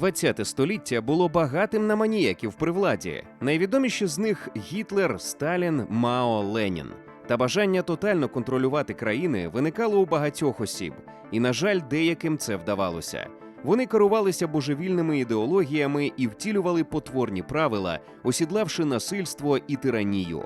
ХХ століття було багатим на маніяків при владі. Найвідоміші з них Гітлер, Сталін, Мао, Ленін. Та бажання тотально контролювати країни виникало у багатьох осіб, і, на жаль, деяким це вдавалося. Вони керувалися божевільними ідеологіями і втілювали потворні правила, осідлавши насильство і тиранію.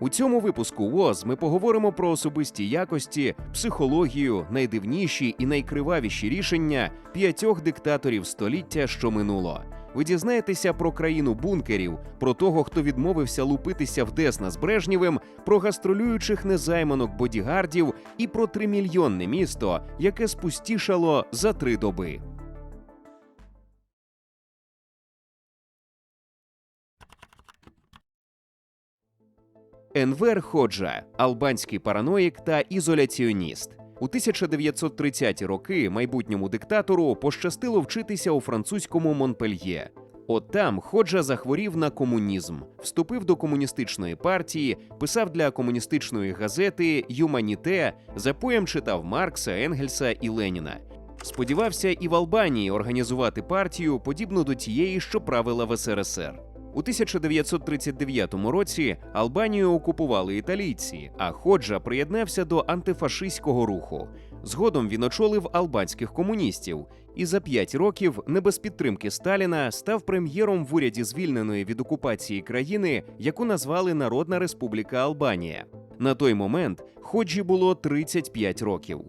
У цьому випуску ВОЗ ми поговоримо про особисті якості, психологію, найдивніші і найкривавіші рішення п'ятьох диктаторів століття, що минуло. Ви дізнаєтеся про країну бункерів, про того, хто відмовився лупитися в Десна з Брежнєвим, про гастролюючих незайманок бодігардів і про тримільйонне місто, яке спустішало за три доби. Енвер Ходжа, албанський параноїк та ізоляціоніст. У 1930-ті роки майбутньому диктатору пощастило вчитися у французькому Монпельє. От там Ходжа захворів на комунізм, вступив до комуністичної партії, писав для комуністичної газети Юманіте, за поєм читав Маркса, Енгельса і Леніна. Сподівався і в Албанії організувати партію, подібну до тієї, що правила в СРСР. У 1939 році Албанію окупували італійці, а Ходжа приєднався до антифашистського руху. Згодом він очолив албанських комуністів і за п'ять років не без підтримки Сталіна став прем'єром в уряді звільненої від окупації країни, яку назвали Народна Республіка Албанія. На той момент Ходжі було 35 років.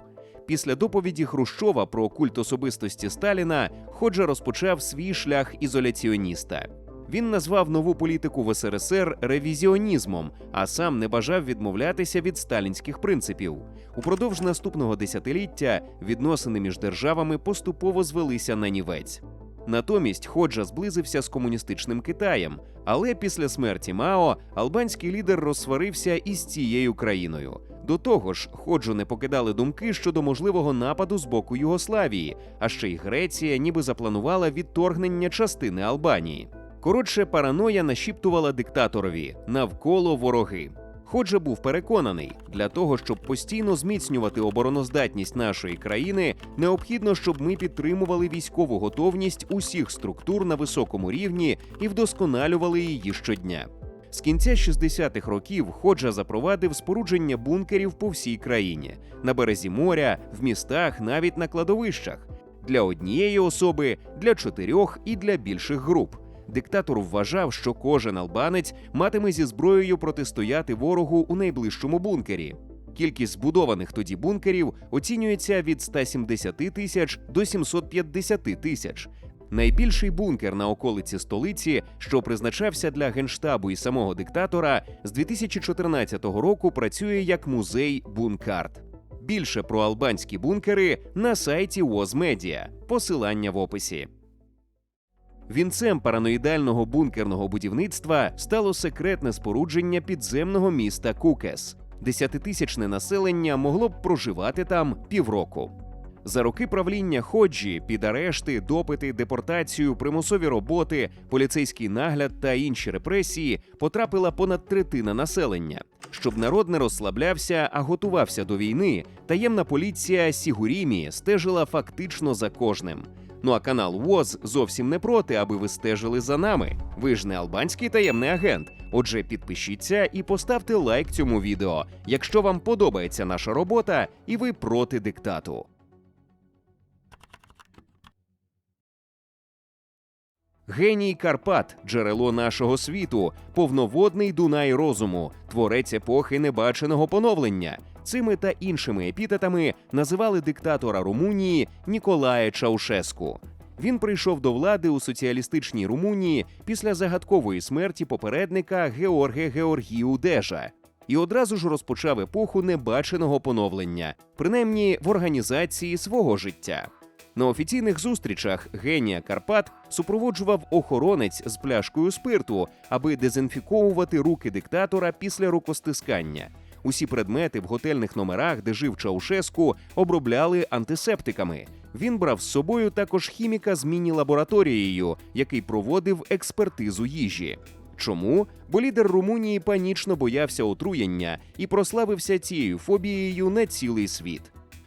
Після доповіді Хрущова про культ особистості Сталіна Ходжа розпочав свій шлях ізоляціоніста. Він назвав нову політику в СРСР ревізіонізмом, а сам не бажав відмовлятися від сталінських принципів. Упродовж наступного десятиліття відносини між державами поступово звелися на нівець. Натомість Ходжа зблизився з комуністичним Китаєм, але після смерті Мао албанський лідер розсварився із цією країною. До того ж, Ходжу не покидали думки щодо можливого нападу з боку Югославії, а ще й Греція ніби запланувала відторгнення частини Албанії. Коротше, параноя нашіптувала диктаторові навколо вороги. Ходжа був переконаний, для того, щоб постійно зміцнювати обороноздатність нашої країни, необхідно, щоб ми підтримували військову готовність усіх структур на високому рівні і вдосконалювали її щодня. З кінця 60-х років Ходжа запровадив спорудження бункерів по всій країні на березі моря, в містах, навіть на кладовищах для однієї особи, для чотирьох і для більших груп. Диктатор вважав, що кожен албанець матиме зі зброєю протистояти ворогу у найближчому бункері. Кількість збудованих тоді бункерів оцінюється від 170 тисяч до 750 тисяч. Найбільший бункер на околиці столиці, що призначався для генштабу і самого диктатора, з 2014 року працює як музей Бункарт. Більше про албанські бункери на сайті Возмедіа. Посилання в описі. Вінцем параноїдального бункерного будівництва стало секретне спорудження підземного міста Кукес. Десятитисячне населення могло б проживати там півроку. За роки правління Ходжі під арешти, допити, депортацію, примусові роботи, поліцейський нагляд та інші репресії потрапила понад третина населення. Щоб народ не розслаблявся, а готувався до війни, таємна поліція Сігурімі стежила фактично за кожним. Ну а канал ВОЗ зовсім не проти, аби ви стежили за нами. Ви ж не албанський таємний агент. Отже, підпишіться і поставте лайк цьому відео, якщо вам подобається наша робота і ви проти диктату. Геній Карпат, джерело нашого світу, повноводний Дунай розуму, творець епохи небаченого поновлення. Цими та іншими епітетами називали диктатора Румунії Ніколая Чаушеску. Він прийшов до влади у соціалістичній Румунії після загадкової смерті попередника Георге Георгію Дежа. І одразу ж розпочав епоху небаченого поновлення, принаймні в організації свого життя. На офіційних зустрічах генія Карпат супроводжував охоронець з пляшкою спирту, аби дезінфіковувати руки диктатора після рукостискання. Усі предмети в готельних номерах, де жив Чаушеску, обробляли антисептиками. Він брав з собою також хіміка з міні-лабораторією, який проводив експертизу їжі. Чому? Бо лідер Румунії панічно боявся отруєння і прославився цією фобією на цілий світ.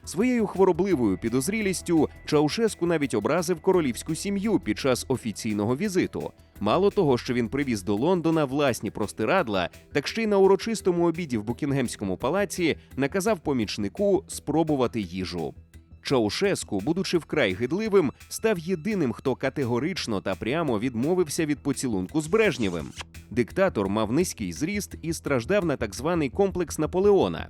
Своєю хворобливою підозрілістю Чаушеску навіть образив королівську сім'ю під час офіційного візиту. Мало того, що він привіз до Лондона власні простирадла, так ще й на урочистому обіді в Букінгемському палаці наказав помічнику спробувати їжу. Чаушеску, будучи вкрай гидливим, став єдиним, хто категорично та прямо відмовився від поцілунку з Брежнєвим. Диктатор мав низький зріст і страждав на так званий комплекс Наполеона.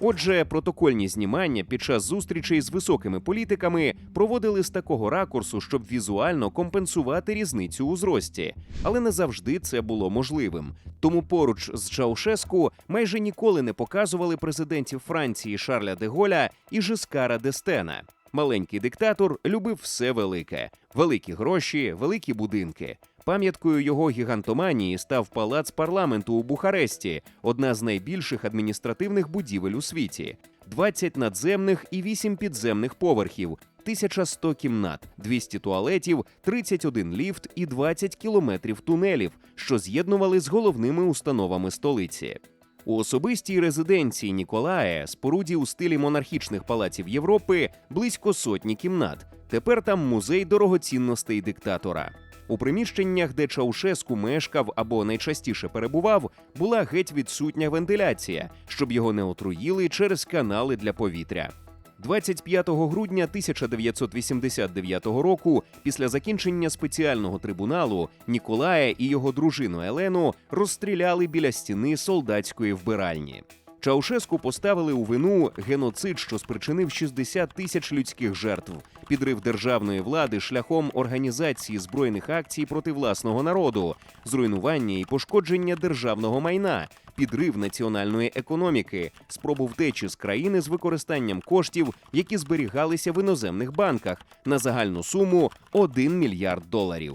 Отже, протокольні знімання під час зустрічей з високими політиками проводили з такого ракурсу, щоб візуально компенсувати різницю у зрості, але не завжди це було можливим. Тому поруч з Чаушеску майже ніколи не показували президентів Франції Шарля де Голля і Жискара Дестена. Маленький диктатор любив все велике: великі гроші, великі будинки. Пам'яткою його гігантоманії став палац парламенту у Бухаресті, одна з найбільших адміністративних будівель у світі. 20 надземних і 8 підземних поверхів, 1100 кімнат, 200 туалетів, 31 ліфт і 20 кілометрів тунелів, що з'єднували з головними установами столиці. У особистій резиденції Ніколая, споруді у стилі монархічних палаців Європи, близько сотні кімнат. Тепер там музей дорогоцінностей диктатора. У приміщеннях, де Чаушеску мешкав або найчастіше перебував, була геть відсутня вентиляція, щоб його не отруїли через канали для повітря. 25 грудня 1989 року, після закінчення спеціального трибуналу, Ніколая і його дружину Елену розстріляли біля стіни солдатської вбиральні. Чаушеску поставили у вину геноцид, що спричинив 60 тисяч людських жертв, підрив державної влади шляхом організації збройних акцій проти власного народу, зруйнування і пошкодження державного майна, підрив національної економіки, спробу втечі з країни з використанням коштів, які зберігалися в іноземних банках на загальну суму 1 мільярд доларів.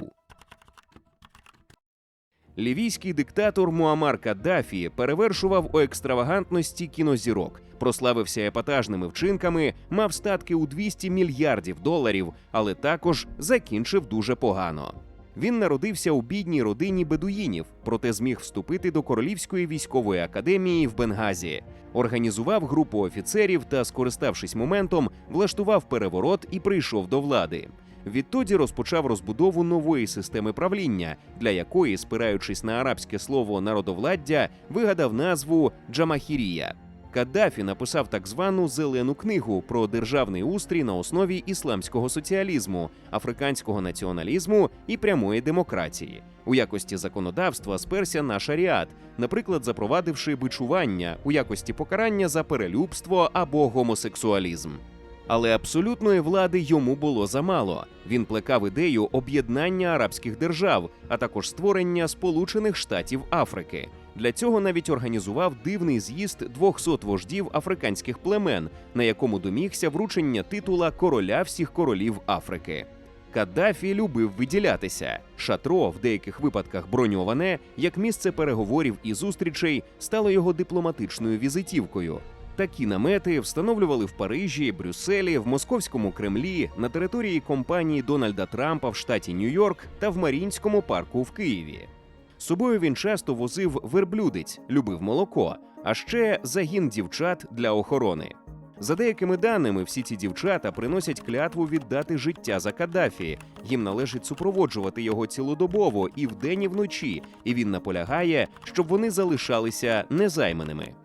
Лівійський диктатор Муамар Каддафі перевершував у екстравагантності кінозірок, прославився епатажними вчинками, мав статки у 200 мільярдів доларів, але також закінчив дуже погано. Він народився у бідній родині бедуїнів, проте зміг вступити до Королівської військової академії в Бенгазі, організував групу офіцерів та, скориставшись моментом, влаштував переворот і прийшов до влади. Відтоді розпочав розбудову нової системи правління, для якої, спираючись на арабське слово народовладдя, вигадав назву Джамахірія. Каддафі написав так звану зелену книгу про державний устрій на основі ісламського соціалізму, африканського націоналізму і прямої демократії. У якості законодавства сперся на шаріат, наприклад, запровадивши бичування у якості покарання за перелюбство або гомосексуалізм. Але абсолютної влади йому було замало. Він плекав ідею об'єднання арабських держав, а також створення Сполучених Штатів Африки. Для цього навіть організував дивний з'їзд 200 вождів африканських племен, на якому домігся вручення титула короля всіх королів Африки. Каддафі любив виділятися. Шатро, в деяких випадках броньоване, як місце переговорів і зустрічей, стало його дипломатичною візитівкою. Такі намети встановлювали в Парижі, Брюсселі, в Московському Кремлі, на території компанії Дональда Трампа в штаті Нью-Йорк та в Марінському парку в Києві. Собою він часто возив верблюдець, любив молоко, а ще загін дівчат для охорони. За деякими даними, всі ці дівчата приносять клятву віддати життя за Каддафі. Їм належить супроводжувати його цілодобово і вдень, і вночі, і він наполягає, щоб вони залишалися незайманими.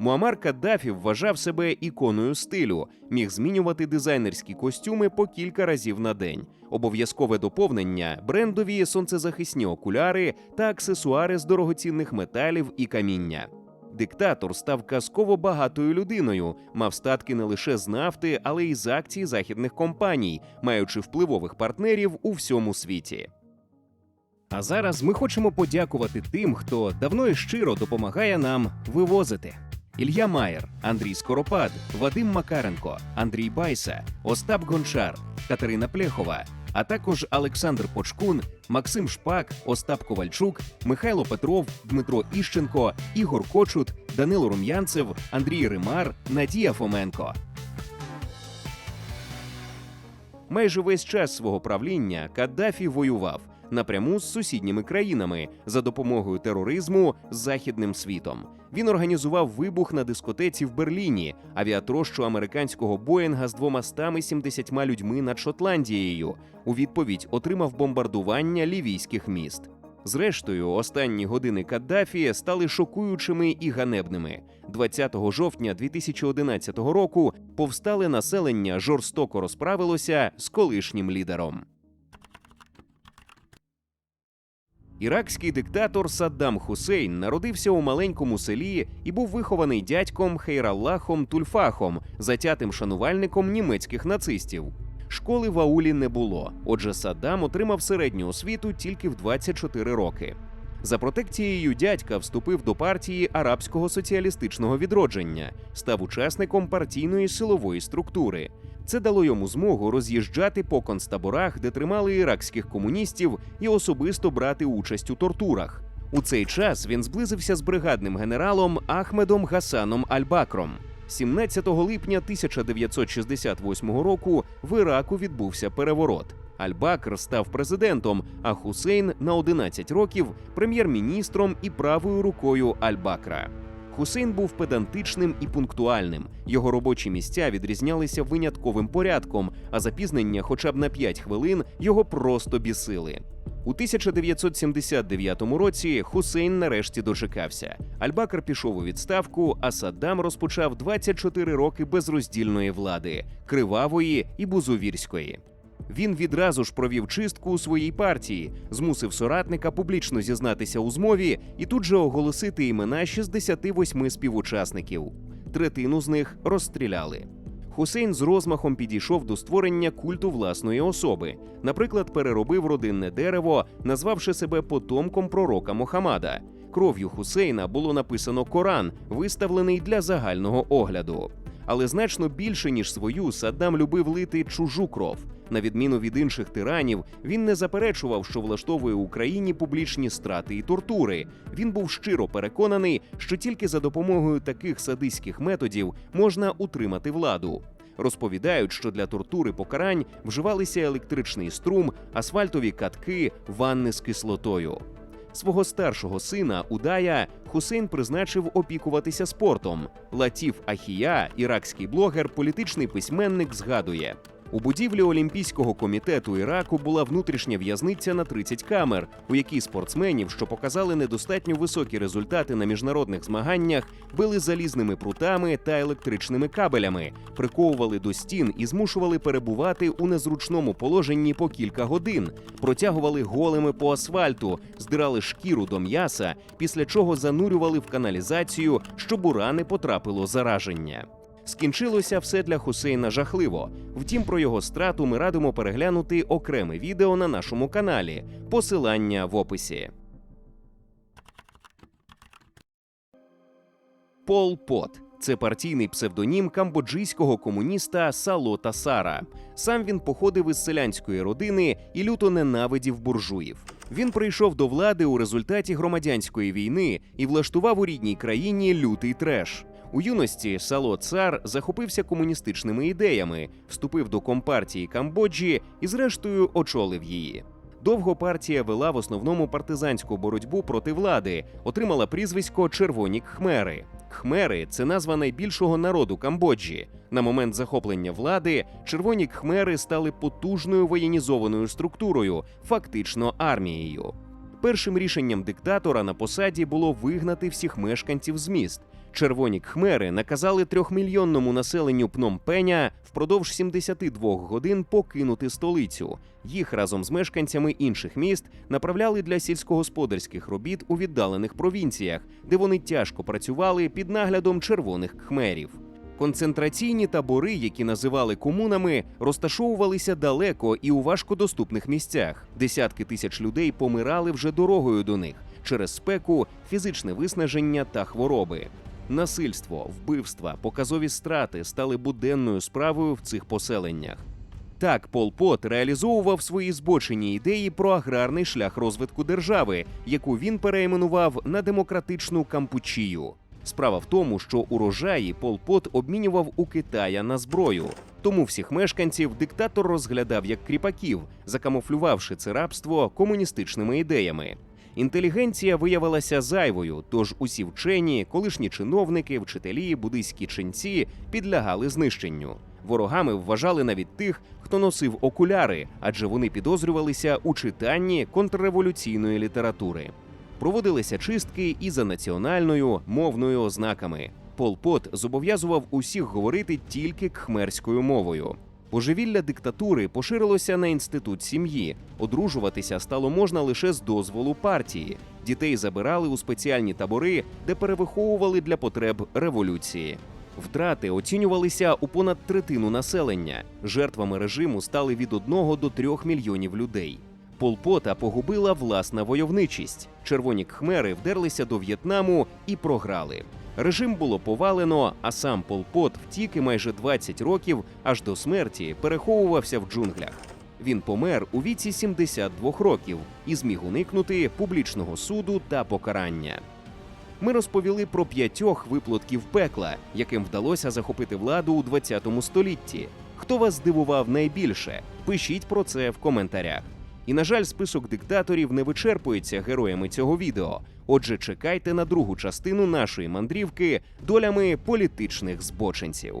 Муамар Каддафі вважав себе іконою стилю, міг змінювати дизайнерські костюми по кілька разів на день. Обов'язкове доповнення, брендові сонцезахисні окуляри та аксесуари з дорогоцінних металів і каміння. Диктатор став казково багатою людиною, мав статки не лише з нафти, але й з акцій західних компаній, маючи впливових партнерів у всьому світі. А зараз ми хочемо подякувати тим, хто давно і щиро допомагає нам вивозити. Ілля Маєр, Андрій Скоропад, Вадим Макаренко, Андрій Байса, Остап Гончар, Катерина Плехова, а також Олександр Почкун, Максим Шпак, Остап Ковальчук, Михайло Петров, Дмитро Іщенко, Ігор Кочут, Данило Рум'янцев, Андрій Римар, Надія Фоменко. Майже весь час свого правління Каддафі воював напряму з сусідніми країнами за допомогою тероризму з західним світом. Він організував вибух на дискотеці в Берліні, авіатрощу американського Боїнга з 270 людьми над Шотландією. У відповідь отримав бомбардування лівійських міст. Зрештою, останні години Каддафі стали шокуючими і ганебними. 20 жовтня 2011 року повстале населення жорстоко розправилося з колишнім лідером. Іракський диктатор Саддам Хусейн народився у маленькому селі і був вихований дядьком Хейраллахом Тульфахом, затятим шанувальником німецьких нацистів. Школи в аулі не було, отже, Саддам отримав середню освіту тільки в 24 роки. За протекцією дядька вступив до партії арабського соціалістичного відродження, став учасником партійної силової структури. Це дало йому змогу роз'їжджати по концтаборах, де тримали іракських комуністів, і особисто брати участь у тортурах. У цей час він зблизився з бригадним генералом Ахмедом Гасаном Аль-Бакром. 17 липня 1968 року в Іраку відбувся переворот. Аль-Бакр став президентом, а Хусейн на 11 років прем'єр-міністром і правою рукою Аль-Бакра. Хусейн був педантичним і пунктуальним. Його робочі місця відрізнялися винятковим порядком, а запізнення, хоча б на 5 хвилин, його просто бісили. У 1979 році Хусейн нарешті дочекався. Аль-Бакр пішов у відставку, а Саддам розпочав 24 роки безроздільної влади кривавої і бузовірської. Він відразу ж провів чистку у своїй партії, змусив соратника публічно зізнатися у змові і тут же оголосити імена 68 співучасників. Третину з них розстріляли. Хусейн з розмахом підійшов до створення культу власної особи. Наприклад, переробив родинне дерево, назвавши себе потомком пророка Мохамада. Кров'ю Хусейна було написано Коран, виставлений для загального огляду. Але значно більше ніж свою Саддам любив лити чужу кров. На відміну від інших тиранів, він не заперечував, що влаштовує Україні публічні страти і тортури. Він був щиро переконаний, що тільки за допомогою таких садистських методів можна утримати владу. Розповідають, що для тортури покарань вживалися електричний струм, асфальтові катки, ванни з кислотою. Свого старшого сина Удая Хусейн призначив опікуватися спортом. Латіф Ахія, іракський блогер, політичний письменник, згадує. У будівлі Олімпійського комітету Іраку була внутрішня в'язниця на 30 камер, у якій спортсменів, що показали недостатньо високі результати на міжнародних змаганнях, били залізними прутами та електричними кабелями, приковували до стін і змушували перебувати у незручному положенні по кілька годин, протягували голими по асфальту, здирали шкіру до м'яса, після чого занурювали в каналізацію, щоб у рани потрапило зараження. Скінчилося все для Хусейна жахливо. Втім, про його страту ми радимо переглянути окреме відео на нашому каналі. Посилання в описі. Пол Пот це партійний псевдонім камбоджийського комуніста Салота Сара. Сам він походив із селянської родини і люто ненавидів буржуїв. Він прийшов до влади у результаті громадянської війни і влаштував у рідній країні лютий треш. У юності Сало Цар захопився комуністичними ідеями, вступив до компартії Камбоджі і, зрештою, очолив її. Довго партія вела в основному партизанську боротьбу проти влади, отримала прізвисько Червоні Кхмери. Кхмери це назва найбільшого народу Камбоджі. На момент захоплення влади червоні кхмери стали потужною воєнізованою структурою, фактично армією. Першим рішенням диктатора на посаді було вигнати всіх мешканців з міст. Червоні кхмери наказали трьохмільйонному населенню Пномпеня впродовж 72 годин покинути столицю. Їх разом з мешканцями інших міст направляли для сільськогосподарських робіт у віддалених провінціях, де вони тяжко працювали під наглядом червоних кхмерів. Концентраційні табори, які називали комунами, розташовувалися далеко і у важкодоступних місцях. Десятки тисяч людей помирали вже дорогою до них через спеку, фізичне виснаження та хвороби. Насильство, вбивства, показові страти стали буденною справою в цих поселеннях. Так, Пол Пот реалізовував свої збочені ідеї про аграрний шлях розвитку держави, яку він перейменував на демократичну Кампучію. Справа в тому, що урожаї Пол Пот обмінював у Китая на зброю. Тому всіх мешканців диктатор розглядав як кріпаків, закамуфлювавши це рабство комуністичними ідеями. Інтелігенція виявилася зайвою, тож усі вчені, колишні чиновники, вчителі, буддийські ченці підлягали знищенню. Ворогами вважали навіть тих, хто носив окуляри, адже вони підозрювалися у читанні контрреволюційної літератури. Проводилися чистки і за національною мовною ознаками. Пол Пот зобов'язував усіх говорити тільки кхмерською мовою. Божевілля диктатури поширилося на інститут сім'ї. Одружуватися стало можна лише з дозволу партії. Дітей забирали у спеціальні табори, де перевиховували для потреб революції. Втрати оцінювалися у понад третину населення. Жертвами режиму стали від 1 до 3 мільйонів людей. Полпота погубила власна войовничість. Червоні кхмери вдерлися до В'єтнаму і програли. Режим було повалено, а сам Полпот втік і майже 20 років аж до смерті переховувався в джунглях. Він помер у віці 72 років і зміг уникнути публічного суду та покарання. Ми розповіли про п'ятьох виплотків пекла, яким вдалося захопити владу у 20 столітті. Хто вас здивував найбільше? Пишіть про це в коментарях. І, на жаль, список диктаторів не вичерпується героями цього відео. Отже, чекайте на другу частину нашої мандрівки долями політичних збочинців.